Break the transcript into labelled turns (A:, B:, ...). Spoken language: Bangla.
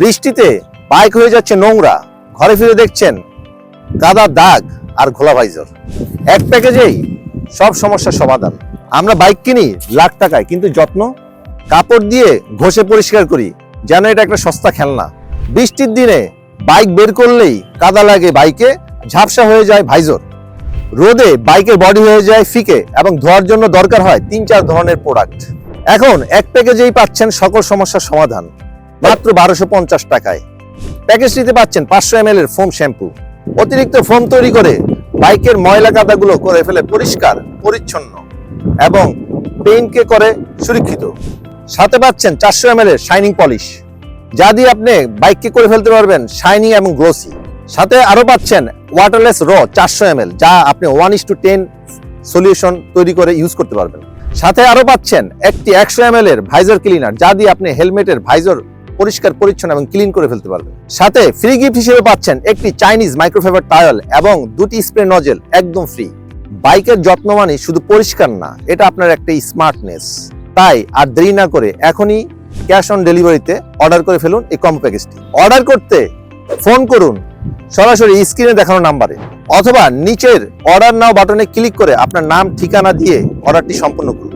A: বৃষ্টিতে বাইক হয়ে যাচ্ছে নোংরা। ঘরে ফিরে দেখছেন কাদা দাগ আর ঘোলা ভাইজর এক প্যাকেজেই সব সমস্যার সমাধান। আমরা বাইক কিনি লাখ টাকায়, কিন্তু যত্ন, কাপড় দিয়ে ঘষে পরিষ্কার করি, যেন এটা একটা সস্তা খেলনা। বৃষ্টির দিনে বাইক বের করলেই কাদা লাগে বাইকে, ঝাপসা হয়ে যায় ভাইজর। রোদে বাইকের বডি হয়ে যায় ফিকে এবং ধোয়ার জন্য দরকার হয় তিন চার ধরনের প্রোডাক্ট। এখন এক প্যাকেজেই পাচ্ছেন সকল সমস্যার সমাধান। মাত্র বারোশো পঞ্চাশ টাকায়। প্যাকেজটিতে পাচ্ছেন পাঁচশো এম এর ফোম শ্যাম্পু অতিরিক্ত ফোম তৈরি করে বাইকের ময়লা কাদাগুলো করে ফেলে পরিষ্কার, পরিচ্ছন্ন এবং পেইন্টকে করে সুরক্ষিত। সাথে পাচ্ছেন চারশো এম এর শাইনিং পলিশ যা দিয়ে আপনি বাইককে করে ফেলতে পারবেন শাইনিং এবং গ্লোসি সাথে আরও পাচ্ছেন ওয়াটারলেস র চারশো এম যা আপনি one is to ten solution তৈরি করে ইউজ করতে পারবেন। সাথে আরও পাচ্ছেন একটি একশো এম এর ভাইজার ক্লিনার যা দিয়ে আপনি হেলমেটের ভাইজার পরিষ্কার, পরিচ্ছন্ন এবং ক্লিন করে ফেলতে পারবেন সাথে ফ্রি গিফট হিসেবে পাচ্ছেন একটি চাইনিজ মাইক্রোফাইবার টায়াল এবং দুটি স্প্রে নজেল একদম ফ্রি বাইকের যত্ন মানে শুধু পরিষ্কার না, এটা আপনার একটা স্মার্টনেস তাই আর দেরি না করে এখনই ক্যাশ অন ডেলিভারিতে অর্ডার করে ফেলুন এই কম প্যাকেজটি অর্ডার করতে ফোন করুন, সরাসরি স্ক্রিনে দেখানো নাম্বারে অথবা নিচের অর্ডার নাও বাটনে ক্লিক করে আপনার নাম, ঠিকানা দিয়ে অর্ডারটি সম্পন্ন করুন।